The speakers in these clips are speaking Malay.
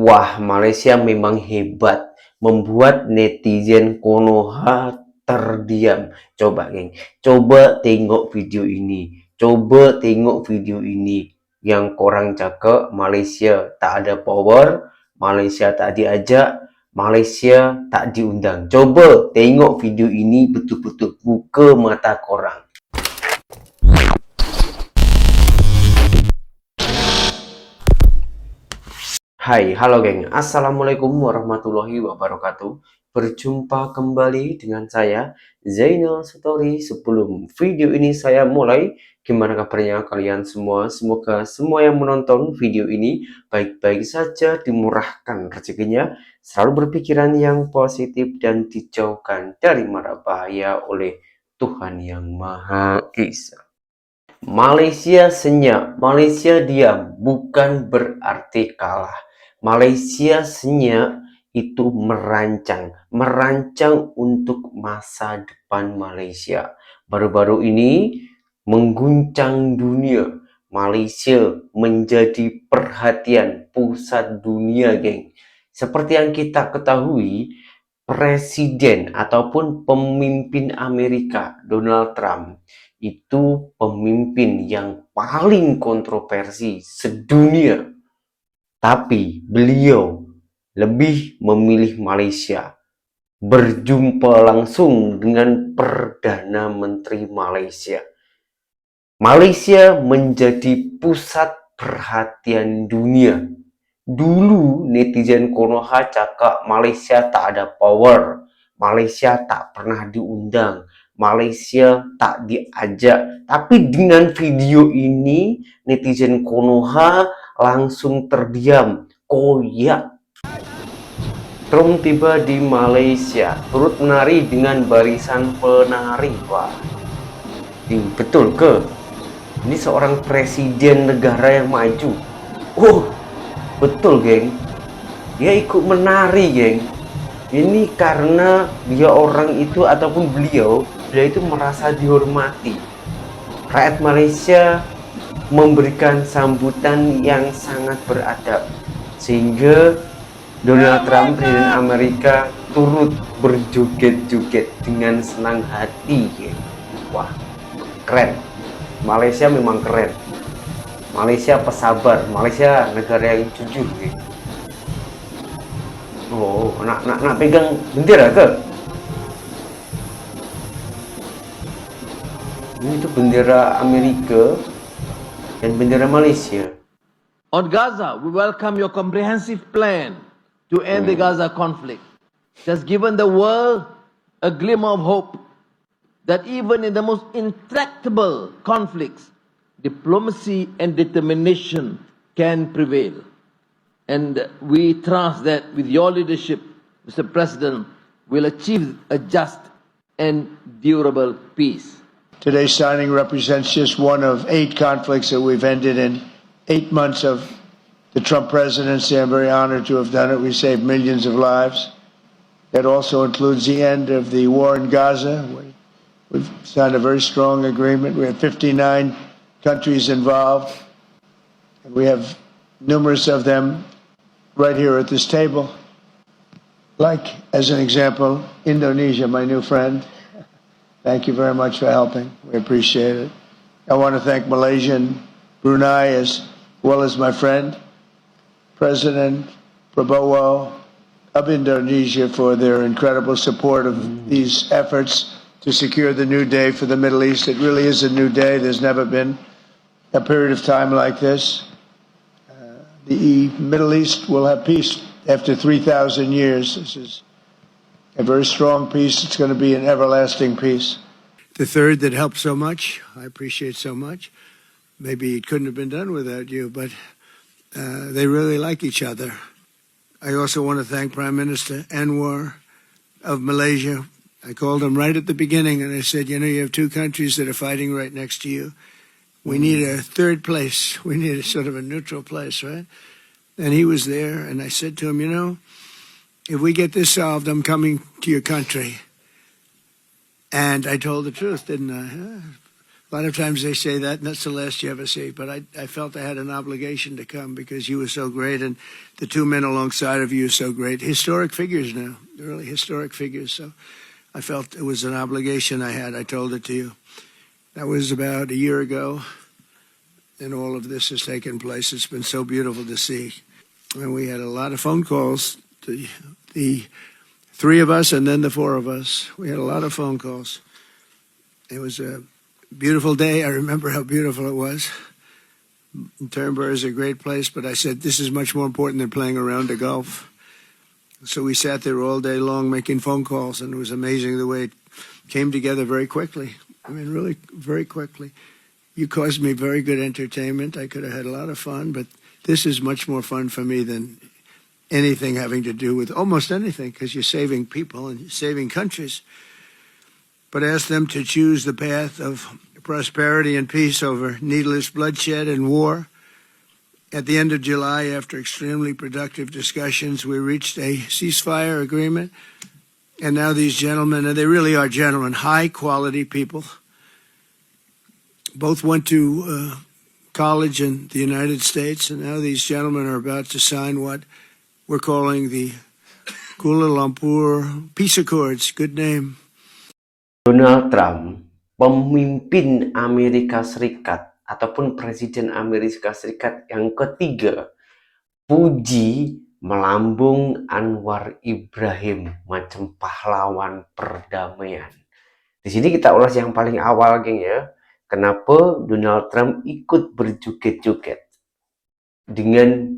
Wah, Malaysia memang hebat. Membuat netizen Konoha terdiam. Coba, geng. Coba tengok video ini. Coba tengok video ini. Yang korang cakap Malaysia tak ada power, Malaysia tak diajak, Malaysia tak diundang. Coba tengok video ini betul-betul. Buka mata korang. Hai, halo geng. Assalamualaikum warahmatullahi wabarakatuh. Berjumpa kembali dengan saya, Zainal Story. Sebelum video ini saya mulai, gimana kabarnya kalian semua? Semoga semua yang menonton video ini baik-baik saja, dimurahkan rezekinya, selalu berpikiran yang positif dan dijauhkan dari mara bahaya oleh Tuhan Yang Maha Esa. Malaysia senyap, Malaysia diam, bukan berarti kalah. Malaysia senyap itu merancang, merancang untuk masa depan Malaysia. Baru-baru ini mengguncang dunia. Malaysia menjadi perhatian pusat dunia, geng. Seperti yang kita ketahui, presiden ataupun pemimpin Amerika Donald Trump itu pemimpin yang paling kontroversi sedunia tapi beliau lebih memilih Malaysia berjumpa langsung dengan Perdana Menteri Malaysia. Malaysia menjadi pusat perhatian dunia. Dulu netizen Konoha cakap Malaysia tak ada power, Malaysia tak pernah diundang, Malaysia tak diajak. Tapi dengan video ini netizen Konoha langsung terdiam, koyak. Trump tiba di Malaysia, turut menari dengan barisan penari. Wah, ini betul ke? Ini seorang presiden negara yang maju. Oh, betul, geng. Dia ikut menari, geng. Ini karena dia orang itu ataupun beliau, beliau itu merasa dihormati. Rakyat Malaysia memberikan sambutan yang sangat beradab. Sehingga Donald Trump presiden Amerika turut berjoget-joget dengan senang hati. Wah keren. Malaysia memang keren. Malaysia pesabar Malaysia negara yang jujur. Oh nak nak nak pegang bendera ke? Ini tuh bendera Amerika dan bendera Malaysia. On Gaza, we welcome your comprehensive plan to end the hmm. Gaza conflict. It has given the world a glimmer of hope that even in the most intractable conflicts, diplomacy and determination can prevail. And we trust that with your leadership, Mr. President, we'll achieve a just and durable peace. Today's signing represents just one of eight conflicts that we've ended in eight months of the Trump presidency. I'm very honored to have done it. We saved millions of lives. That also includes the end of the war in Gaza. We've signed a very strong agreement. We have 59 countries involved, and we have numerous of them right here at this table. Like, as an example, Indonesia, my new friend. Thank you very much for helping. We appreciate it. I want to thank Malaysia and Brunei as well as my friend, President Prabowo of Indonesia for their incredible support of these efforts to secure the new day for the Middle East. It really is a new day. There's never been a period of time like this. Uh, the Middle East will have peace after 3,000 years. This is a very strong peace. It's going to be an everlasting peace. The third that helped so much, I appreciate so much. Maybe it couldn't have been done without you, but uh, they really like each other. I also want to thank Prime Minister Anwar of Malaysia. I called him right at the beginning and I said, you know, you have two countries that are fighting right next to you. We need a third place. We need a sort of a neutral place, right? And he was there, and I said to him, you know, if we get this solved, I'm coming to your country. And I told the truth, didn't I? A lot of times they say that, and that's the last you ever see. But I, I felt I had an obligation to come because you were so great, and the two men alongside of you are so great. Historic figures now, really historic figures. So I felt it was an obligation I had. I told it to you. That was about a year ago, and all of this has taken place. It's been so beautiful to see. And we had a lot of phone calls. The, the three of us, and then the four of us. We had a lot of phone calls. It was a beautiful day. I remember how beautiful it was. Turnberry is a great place, but I said this is much more important than playing around the golf. So we sat there all day long making phone calls, and it was amazing the way it came together very quickly. I mean, really, very quickly. You caused me very good entertainment. I could have had a lot of fun, but this is much more fun for me than anything having to do with almost anything because you're saving people and saving countries. But ask them to choose the path of prosperity and peace over needless bloodshed and war. At the end of July, after extremely productive discussions, we reached a ceasefire agreement. And now these gentlemen, and they really are gentlemen, high quality people, both went to uh, college in the United States, and now these gentlemen are about to sign what we're calling the Kuala Lumpur Peace Accords. Good name. Donald Trump, pemimpin Amerika Serikat ataupun Presiden Amerika Serikat yang ketiga, puji melambung Anwar Ibrahim macam pahlawan perdamaian. Di sini kita ulas yang paling awal, geng ya. Kenapa Donald Trump ikut berjoget-joget dengan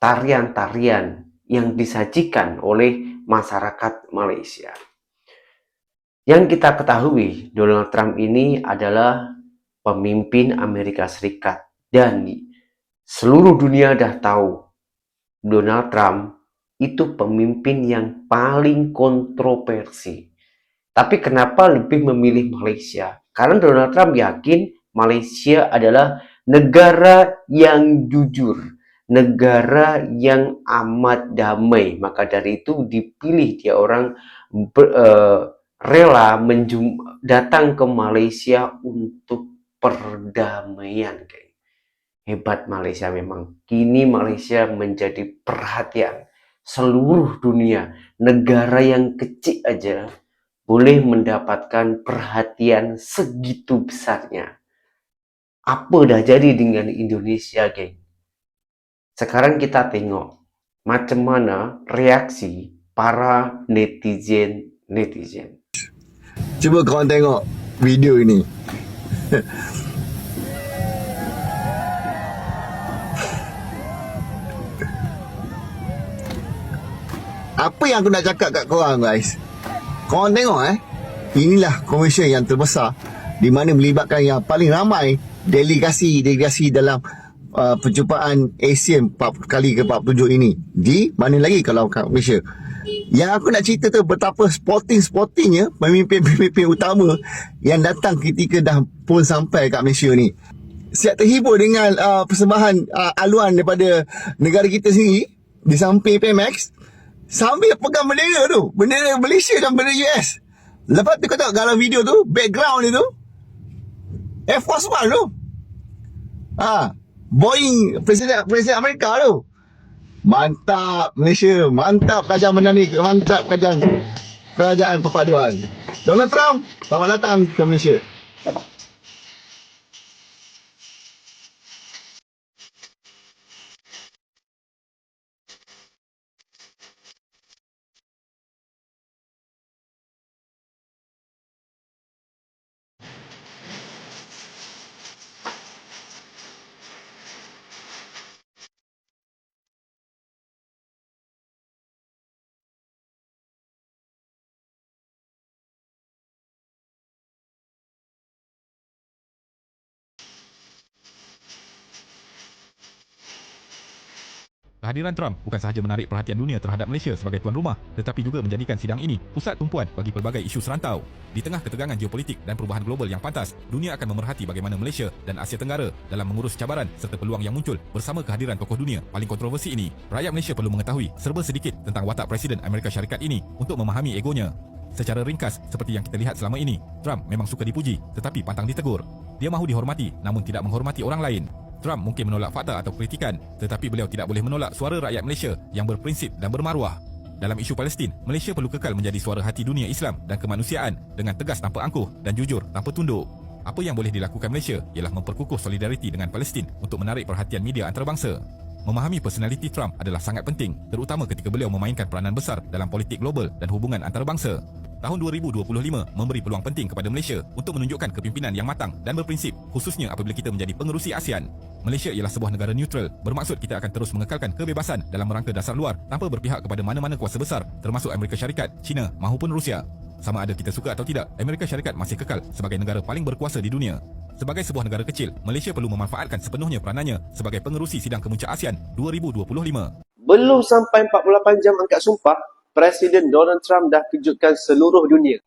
tarian-tarian yang disajikan oleh masyarakat Malaysia. Yang kita ketahui, Donald Trump ini adalah pemimpin Amerika Serikat dan seluruh dunia dah tahu Donald Trump itu pemimpin yang paling kontroversi. Tapi kenapa lebih memilih Malaysia? Karena Donald Trump yakin Malaysia adalah negara yang jujur, negara yang amat damai. Maka dari itu dipilih dia orang ber, uh, rela menjum datang ke Malaysia untuk perdamaian, geng. Hebat Malaysia memang. Kini Malaysia menjadi perhatian seluruh dunia. Negara yang kecil aja boleh mendapatkan perhatian segitu besarnya. Apa dah jadi dengan Indonesia, geng? Sekarang kita tengok macam mana reaksi para netizen-netizen. Cuba korang tengok video ini. Apa yang aku nak cakap kat korang guys? Korang tengok eh. Inilah konvensyen yang terbesar di mana melibatkan yang paling ramai delegasi-delegasi dalam uh, perjumpaan ASEAN 40 kali ke-47 ini. Di mana lagi kalau kat Malaysia? Yang aku nak cerita tu betapa sporting-sportingnya pemimpin-pemimpin utama yang datang ketika dah pun sampai kat Malaysia ni. Siap terhibur dengan uh, persembahan uh, aluan daripada negara kita sendiri di samping PMX sambil pegang bendera tu. Bendera Malaysia dan bendera US. Lepas tu kau tengok dalam video tu, background dia tu, Air Force One tu. Ha, Boeing Presiden Presiden Amerika tu. Mantap Malaysia, mantap kerajaan menani, mantap kerajaan kerajaan perpaduan. Donald Trump, selamat datang ke Malaysia. Kehadiran Trump bukan sahaja menarik perhatian dunia terhadap Malaysia sebagai tuan rumah, tetapi juga menjadikan sidang ini pusat tumpuan bagi pelbagai isu serantau. Di tengah ketegangan geopolitik dan perubahan global yang pantas, dunia akan memerhati bagaimana Malaysia dan Asia Tenggara dalam mengurus cabaran serta peluang yang muncul bersama kehadiran tokoh dunia paling kontroversi ini. Rakyat Malaysia perlu mengetahui serba sedikit tentang watak Presiden Amerika Syarikat ini untuk memahami egonya. Secara ringkas, seperti yang kita lihat selama ini, Trump memang suka dipuji tetapi pantang ditegur. Dia mahu dihormati namun tidak menghormati orang lain. Trump mungkin menolak fakta atau kritikan, tetapi beliau tidak boleh menolak suara rakyat Malaysia yang berprinsip dan bermaruah. Dalam isu Palestin, Malaysia perlu kekal menjadi suara hati dunia Islam dan kemanusiaan dengan tegas tanpa angkuh dan jujur tanpa tunduk. Apa yang boleh dilakukan Malaysia ialah memperkukuh solidariti dengan Palestin untuk menarik perhatian media antarabangsa. Memahami personaliti Trump adalah sangat penting, terutama ketika beliau memainkan peranan besar dalam politik global dan hubungan antarabangsa. Tahun 2025 memberi peluang penting kepada Malaysia untuk menunjukkan kepimpinan yang matang dan berprinsip, khususnya apabila kita menjadi pengerusi ASEAN. Malaysia ialah sebuah negara neutral, bermaksud kita akan terus mengekalkan kebebasan dalam rangka dasar luar tanpa berpihak kepada mana-mana kuasa besar, termasuk Amerika Syarikat, China maupun Rusia. Sama ada kita suka atau tidak, Amerika Syarikat masih kekal sebagai negara paling berkuasa di dunia. Sebagai sebuah negara kecil, Malaysia perlu memanfaatkan sepenuhnya peranannya sebagai pengerusi sidang kemuncak ASEAN 2025. Belum sampai 48 jam angkat sumpah, Presiden Donald Trump dah kejutkan seluruh dunia.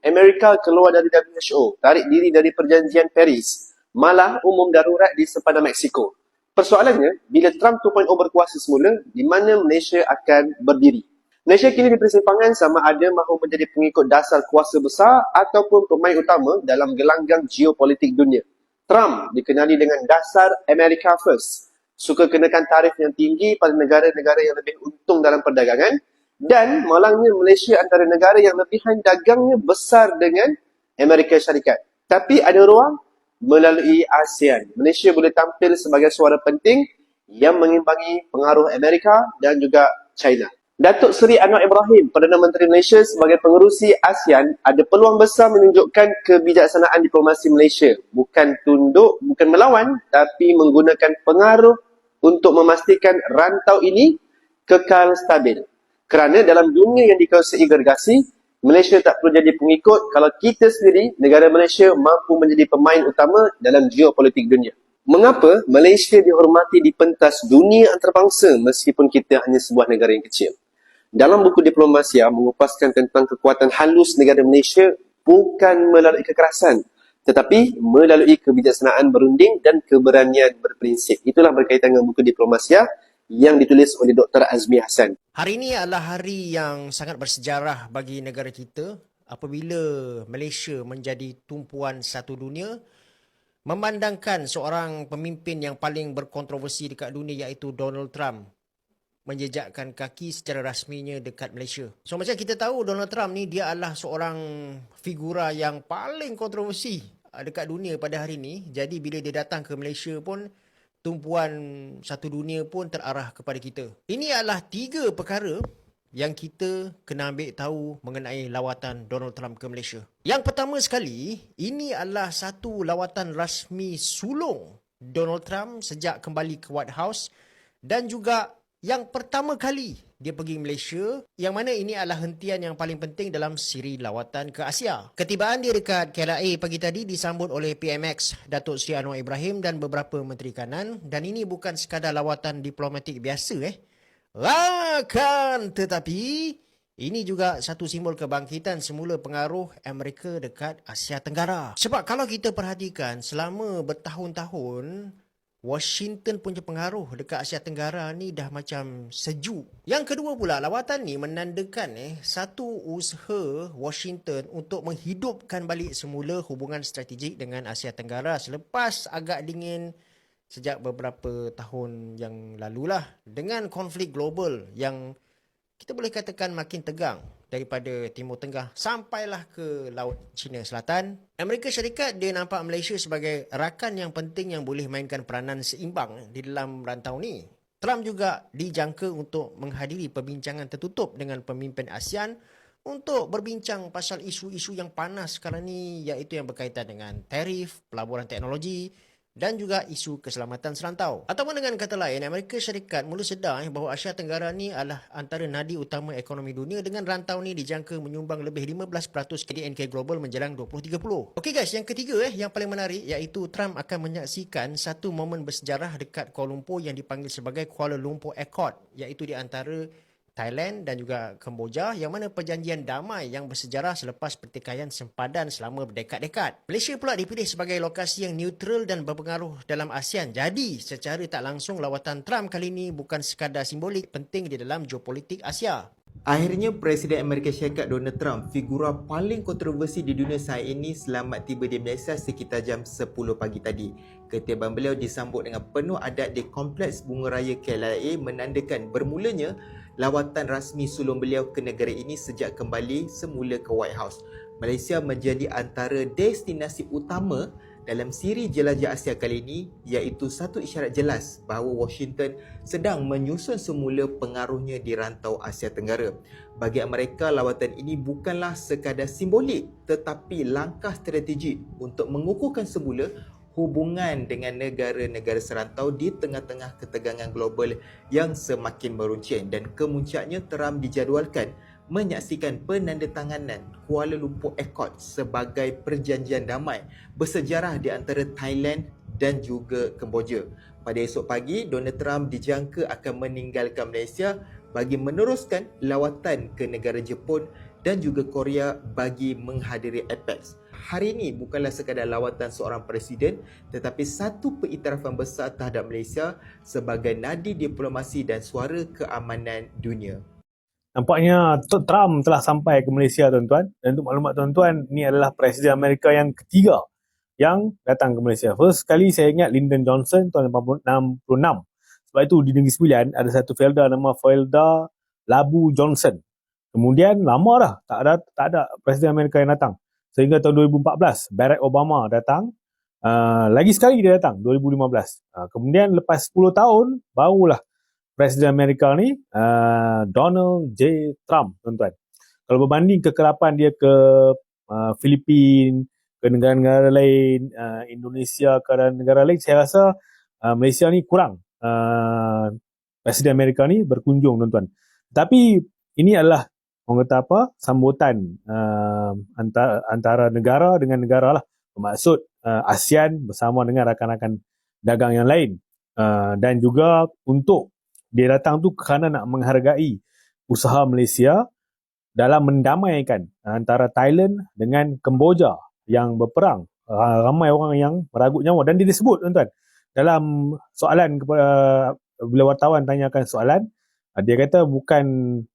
Amerika keluar dari WHO, tarik diri dari perjanjian Paris, malah umum darurat di sepadan Mexico. Persoalannya, bila Trump 2.0 berkuasa semula, di mana Malaysia akan berdiri? Malaysia kini di persimpangan sama ada mahu menjadi pengikut dasar kuasa besar ataupun pemain utama dalam gelanggang geopolitik dunia. Trump dikenali dengan dasar America First, suka kenakan tarif yang tinggi pada negara-negara yang lebih untung dalam perdagangan dan malangnya Malaysia antara negara yang lebihan dagangnya besar dengan Amerika Syarikat. Tapi ada ruang melalui ASEAN. Malaysia boleh tampil sebagai suara penting yang mengimbangi pengaruh Amerika dan juga China. Datuk Seri Anwar Ibrahim, Perdana Menteri Malaysia sebagai pengerusi ASEAN ada peluang besar menunjukkan kebijaksanaan diplomasi Malaysia. Bukan tunduk, bukan melawan, tapi menggunakan pengaruh untuk memastikan rantau ini kekal stabil. Kerana dalam dunia yang dikuasai gergasi, Malaysia tak perlu jadi pengikut kalau kita sendiri, negara Malaysia mampu menjadi pemain utama dalam geopolitik dunia. Mengapa Malaysia dihormati di pentas dunia antarabangsa meskipun kita hanya sebuah negara yang kecil? Dalam buku Diplomasia mengupaskan tentang kekuatan halus negara Malaysia bukan melalui kekerasan tetapi melalui kebijaksanaan berunding dan keberanian berprinsip. Itulah berkaitan dengan buku Diplomasia yang ditulis oleh Dr. Azmi Hassan. Hari ini adalah hari yang sangat bersejarah bagi negara kita apabila Malaysia menjadi tumpuan satu dunia memandangkan seorang pemimpin yang paling berkontroversi dekat dunia iaitu Donald Trump menjejakkan kaki secara rasminya dekat Malaysia. So macam kita tahu Donald Trump ni dia adalah seorang figura yang paling kontroversi uh, dekat dunia pada hari ini. Jadi bila dia datang ke Malaysia pun tumpuan satu dunia pun terarah kepada kita. Ini adalah tiga perkara yang kita kena ambil tahu mengenai lawatan Donald Trump ke Malaysia. Yang pertama sekali, ini adalah satu lawatan rasmi sulung Donald Trump sejak kembali ke White House dan juga yang pertama kali dia pergi Malaysia yang mana ini adalah hentian yang paling penting dalam siri lawatan ke Asia. Ketibaan dia dekat KLIA pagi tadi disambut oleh PMX Datuk Seri Anwar Ibrahim dan beberapa menteri kanan dan ini bukan sekadar lawatan diplomatik biasa eh. Akan tetapi ini juga satu simbol kebangkitan semula pengaruh Amerika dekat Asia Tenggara. Sebab kalau kita perhatikan selama bertahun-tahun Washington punya pengaruh dekat Asia Tenggara ni dah macam sejuk. Yang kedua pula, lawatan ni menandakan eh satu usaha Washington untuk menghidupkan balik semula hubungan strategik dengan Asia Tenggara selepas agak dingin sejak beberapa tahun yang lalulah dengan konflik global yang kita boleh katakan makin tegang daripada Timur Tengah sampailah ke Laut Cina Selatan. Amerika Syarikat dia nampak Malaysia sebagai rakan yang penting yang boleh mainkan peranan seimbang di dalam rantau ni. Trump juga dijangka untuk menghadiri perbincangan tertutup dengan pemimpin ASEAN untuk berbincang pasal isu-isu yang panas sekarang ni iaitu yang berkaitan dengan tarif, pelaburan teknologi, dan juga isu keselamatan serantau. Ataupun dengan kata lain, Amerika Syarikat mula sedar eh, bahawa Asia Tenggara ni adalah antara nadi utama ekonomi dunia dengan rantau ni dijangka menyumbang lebih 15% KDNK global menjelang 2030. Okey guys, yang ketiga eh yang paling menarik iaitu Trump akan menyaksikan satu momen bersejarah dekat Kuala Lumpur yang dipanggil sebagai Kuala Lumpur Accord iaitu di antara Thailand dan juga Kemboja yang mana perjanjian damai yang bersejarah selepas pertikaian sempadan selama berdekad-dekad. Malaysia pula dipilih sebagai lokasi yang neutral dan berpengaruh dalam ASEAN. Jadi, secara tak langsung lawatan Trump kali ini bukan sekadar simbolik penting di dalam geopolitik Asia. Akhirnya Presiden Amerika Syarikat Donald Trump, figura paling kontroversi di dunia saat ini selamat tiba di Malaysia sekitar jam 10 pagi tadi. Ketiban beliau disambut dengan penuh adat di Kompleks Bunga Raya KLIA menandakan bermulanya lawatan rasmi sulung beliau ke negara ini sejak kembali semula ke White House. Malaysia menjadi antara destinasi utama dalam siri jelajah Asia kali ini iaitu satu isyarat jelas bahawa Washington sedang menyusun semula pengaruhnya di rantau Asia Tenggara. Bagi mereka, lawatan ini bukanlah sekadar simbolik tetapi langkah strategik untuk mengukuhkan semula hubungan dengan negara-negara serantau di tengah-tengah ketegangan global yang semakin meruncing dan kemuncaknya Trump dijadualkan menyaksikan penandatanganan Kuala Lumpur Accord sebagai perjanjian damai bersejarah di antara Thailand dan juga Kemboja. Pada esok pagi, Donald Trump dijangka akan meninggalkan Malaysia bagi meneruskan lawatan ke negara Jepun dan juga Korea bagi menghadiri APEX. Hari ini bukanlah sekadar lawatan seorang presiden tetapi satu pengiktirafan besar terhadap Malaysia sebagai nadi diplomasi dan suara keamanan dunia. Nampaknya Trump telah sampai ke Malaysia tuan-tuan. Dan untuk maklumat tuan-tuan, ini adalah Presiden Amerika yang ketiga yang datang ke Malaysia. First sekali saya ingat Lyndon Johnson tahun 66. Sebab itu di Negeri Sembilan ada satu Felda nama Felda Labu Johnson. Kemudian lama dah tak ada tak ada Presiden Amerika yang datang. Sehingga tahun 2014 Barack Obama datang. Uh, lagi sekali dia datang 2015. Uh, kemudian lepas 10 tahun barulah Presiden Amerika ni uh, Donald J. Trump tuan-tuan. Kalau berbanding kekerapan dia ke uh, Filipin, ke negara-negara lain, uh, Indonesia ke negara lain, saya rasa uh, Malaysia ni kurang. Uh, Presiden Amerika ni berkunjung tuan-tuan. Tapi ini adalah orang kata apa sambutan uh, antara, antara negara dengan negara lah. Bermaksud uh, ASEAN bersama dengan rakan-rakan dagang yang lain. Uh, dan juga untuk dia datang tu kerana nak menghargai usaha Malaysia dalam mendamaikan antara Thailand dengan Kemboja yang berperang. Ah, ramai orang yang meragut nyawa dan dia disebut tuan-tuan dalam soalan kepada bila wartawan tanyakan soalan dia kata bukan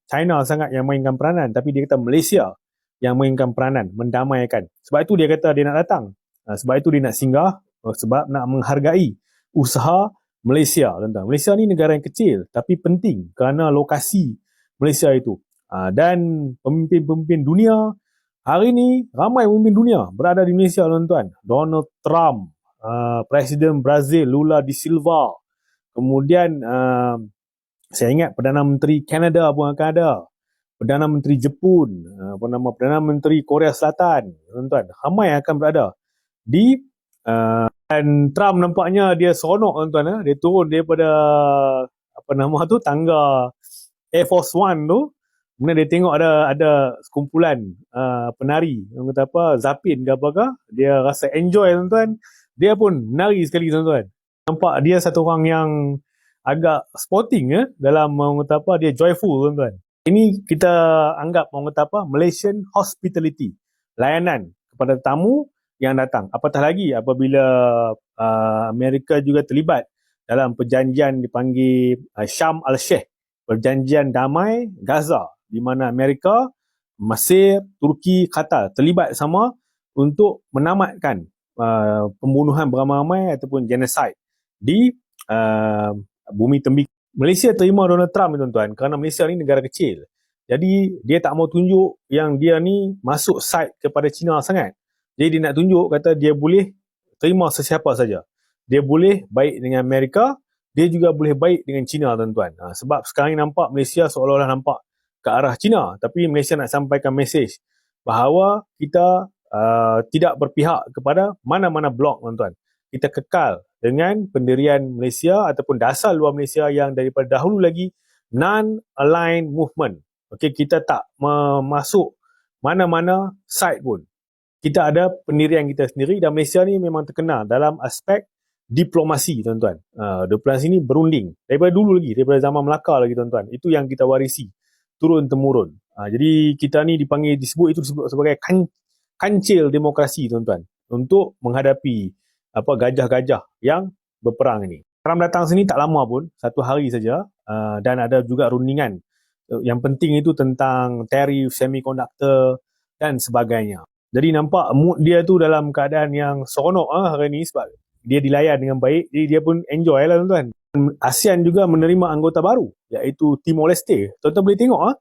China sangat yang mainkan peranan tapi dia kata Malaysia yang mainkan peranan mendamaikan. Sebab itu dia kata dia nak datang. Ah, sebab itu dia nak singgah sebab nak menghargai usaha Malaysia tuan-tuan. Malaysia ni negara yang kecil tapi penting kerana lokasi Malaysia itu. Dan pemimpin-pemimpin dunia hari ni ramai pemimpin dunia berada di Malaysia tuan-tuan. Donald Trump, Presiden Brazil Lula da Silva. Kemudian saya ingat Perdana Menteri Canada pun akan ada. Perdana Menteri Jepun, uh, apa nama Perdana Menteri Korea Selatan, tuan-tuan. Ramai akan berada di uh, dan Trump nampaknya dia seronok tuan-tuan eh. Dia turun daripada apa nama tu tangga Air Force One tu. Kemudian dia tengok ada ada sekumpulan uh, penari yang kata apa Zapin ke apakah. Dia rasa enjoy tuan-tuan. Dia pun menari sekali tuan-tuan. Nampak dia satu orang yang agak sporting eh dalam orang kata apa dia joyful tuan-tuan. Ini kita anggap orang kata apa Malaysian hospitality. Layanan kepada tamu yang datang. Apatah lagi apabila uh, Amerika juga terlibat dalam perjanjian dipanggil uh, Sham al-Sheikh, perjanjian damai Gaza di mana Amerika, Mesir, Turki, Qatar terlibat sama untuk menamatkan uh, pembunuhan beramai-ramai ataupun genocide di uh, bumi tembik. Malaysia terima Donald Trump tuan-tuan kerana Malaysia ni negara kecil. Jadi dia tak mau tunjuk yang dia ni masuk side kepada China sangat. Jadi dia nak tunjuk kata dia boleh terima sesiapa saja. Dia boleh baik dengan Amerika, dia juga boleh baik dengan China tuan-tuan. Ha, sebab sekarang ni nampak Malaysia seolah-olah nampak ke arah China. Tapi Malaysia nak sampaikan mesej bahawa kita uh, tidak berpihak kepada mana-mana blok tuan-tuan. Kita kekal dengan pendirian Malaysia ataupun dasar luar Malaysia yang daripada dahulu lagi non-aligned movement. Okey, kita tak masuk mana-mana side pun kita ada pendirian kita sendiri dan Malaysia ni memang terkenal dalam aspek diplomasi tuan-tuan. Uh, diplomasi ni berunding daripada dulu lagi, daripada zaman Melaka lagi tuan-tuan. Itu yang kita warisi turun temurun. Uh, jadi kita ni dipanggil disebut itu disebut sebagai kan, kancil demokrasi tuan-tuan untuk menghadapi apa gajah-gajah yang berperang ini. Trump datang sini tak lama pun, satu hari saja uh, dan ada juga rundingan Yang penting itu tentang tarif, semiconductor dan sebagainya. Jadi nampak mood dia tu dalam keadaan yang seronok ah hari ni sebab dia dilayan dengan baik. Jadi dia pun enjoy lah tuan-tuan. ASEAN juga menerima anggota baru iaitu Timor Leste. Tuan-tuan boleh tengok ah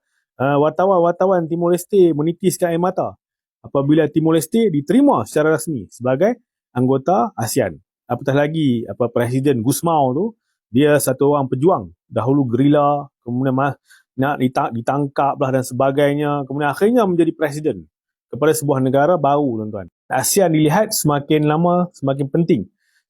uh, wartawan-wartawan Timor Leste menitiskan air mata apabila Timor Leste diterima secara rasmi sebagai anggota ASEAN. Apatah lagi apa Presiden Gusmao tu dia satu orang pejuang dahulu gerila kemudian mah, nak ditang, ditangkap lah dan sebagainya kemudian akhirnya menjadi presiden kepada sebuah negara baru tuan-tuan. ASEAN dilihat semakin lama semakin penting.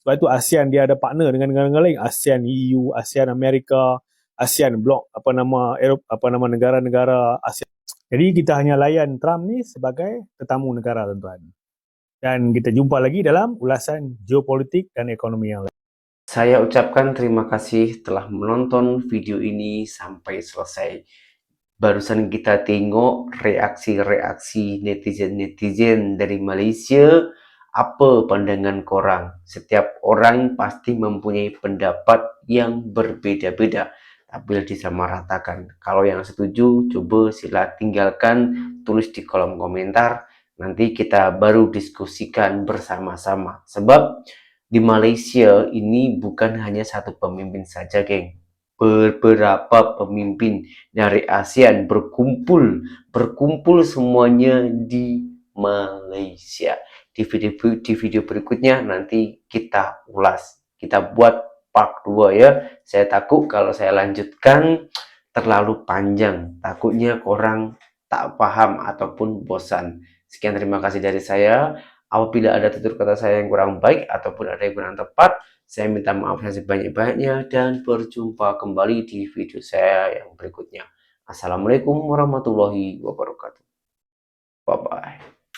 Sebab itu ASEAN dia ada partner dengan negara-negara lain, ASEAN EU, ASEAN Amerika, ASEAN Blok apa nama Eropah, apa nama negara-negara ASEAN. Jadi kita hanya layan Trump ni sebagai tetamu negara tuan-tuan. Dan kita jumpa lagi dalam ulasan geopolitik dan ekonomi yang lain. Saya ucapkan terima kasih telah menonton video ini sampai selesai. Barusan kita tengok reaksi-reaksi netizen-netizen dari Malaysia. Apa pandangan korang? Setiap orang pasti mempunyai pendapat yang berbeza-beza. Tak boleh disamaratakan. Kalau yang setuju, coba sila tinggalkan, tulis di kolom komentar. Nanti kita baru diskusikan bersama-sama. Sebab di Malaysia ini bukan hanya satu pemimpin saja, geng. Beberapa pemimpin dari ASEAN berkumpul, berkumpul semuanya di Malaysia. Di video di video berikutnya nanti kita ulas, kita buat part 2 ya. Saya takut kalau saya lanjutkan terlalu panjang, takutnya korang tak paham ataupun bosan. Sekian terima kasih dari saya. Apabila ada tutur kata saya yang kurang baik ataupun ada yang kurang tepat, saya minta maaf yang sebanyak-banyaknya dan berjumpa kembali di video saya yang berikutnya. Assalamualaikum warahmatullahi wabarakatuh. Bye-bye.